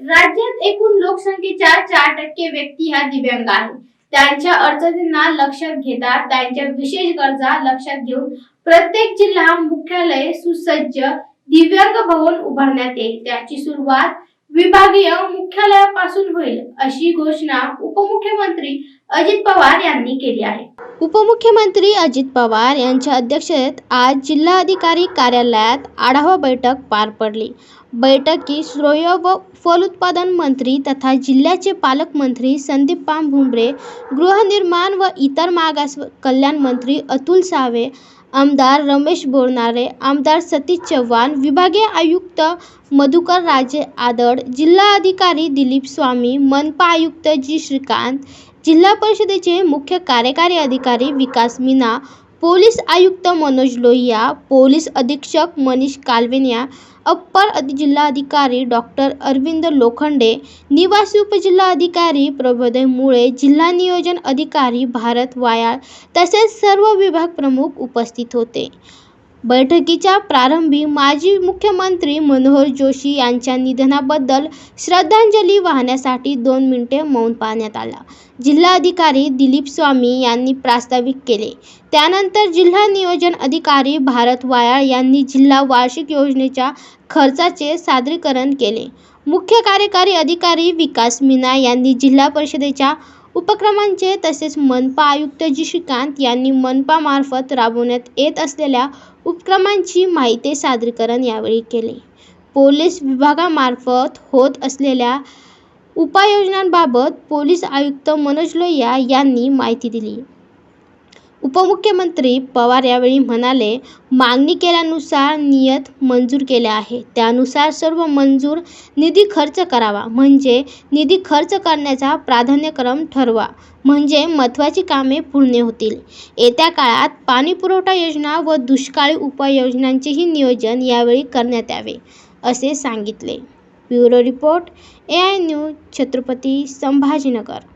राज्यात एकूण लोकसंख्येच्या चार टक्के व्यक्ती ह्या दिव्यांग आहेत त्यांच्या अडचणींना लक्षात घेता त्यांच्या विशेष गरजा लक्षात घेऊन प्रत्येक जिल्हा मुख्यालय सुसज्ज दिव्यांग भवन उभारण्यात येईल. त्याची सुरुवात विभागीय मुख्यालयापासून होईल अशी घोषणा उपमुख्यमंत्री अजित पवार यांनी केली आहे. उपमुख्यमंत्री अजित पवार यांच्या अध्यक्षतेत आज जिल्हाधिकारी कार्यालयात आढावा बैठक पार पडली. बैठकी श्रेय व फलोत्पादन मंत्री तथा जिल्ह्याचे पालकमंत्री संदीप पाम भुमरे गृहनिर्माण व इतर मागास कल्याण मंत्री अतुल सावे आमदार रमेश बोरनारे आमदार सतीश चव्हाण विभागीय आयुक्त मधुकर राजे आदड जिल्हाधिकारी दिलीप स्वामी मनपा आयुक्त जी श्रीकांत जिल्हा परिषदेचे मुख्य कार्यकारी अधिकारी विकास मीना पोलीस आयुक्त मनोज लोहिया पोलीस अधीक्षक मनीष कालवेनिया अप्पर जिल्हाधिकारी डॉक्टर अरविंद लोखंडे निवासी उपजिल्हाधिकारी प्रबोधय मुळे जिल्हा नियोजन अधिकारी भारत वायाळ तसेच सर्व विभाग प्रमुख उपस्थित होते. बैठकीच्या प्रारंभी माजी मुख्यमंत्री मनोहर जोशी यांच्या निधनाबद्दल श्रद्धांजली वाहण्यासाठी दोन मिनिटे मौन पाळण्यात आला. जिल्हाधिकारी दिलीप स्वामी यांनी प्रास्ताविक केले. त्यानंतर जिल्हा नियोजन अधिकारी भारत वायाळ यांनी जिल्हा वार्षिक योजनेच्या खर्चाचे सादरीकरण केले. मुख्य कार्यकारी अधिकारी विकास मीना यांनी जिल्हा परिषदेच्या उपक्रमांचे तसेच मनपा आयुक्त जी श्रीकांत यांनी मनपामार्फत राबवण्यात येत असलेल्या उपक्रमांची माहिती सादरीकरण यावेळी केले. पोलीस विभागामार्फत होत असलेल्या उपाययोजनांबाबत पोलीस आयुक्त मनोज लोहिया यांनी माहिती दिली. उपमुख्यमंत्री पवार यावेळी म्हणाले मागणी केल्यानुसार नियत मंजूर केल्या आहे. त्यानुसार सर्व मंजूर निधी खर्च करावा. म्हणजे निधी खर्च करण्याचा प्राधान्यक्रम ठरवा. म्हणजे महत्त्वाची कामे पूर्ण होतील. येत्या काळात पाणीपुरवठा योजना व दुष्काळी उपाययोजनांचेही नियोजन यावेळी करण्यात यावे असे सांगितले. Bureau report A I news Chhatrapati Sambhajinagar.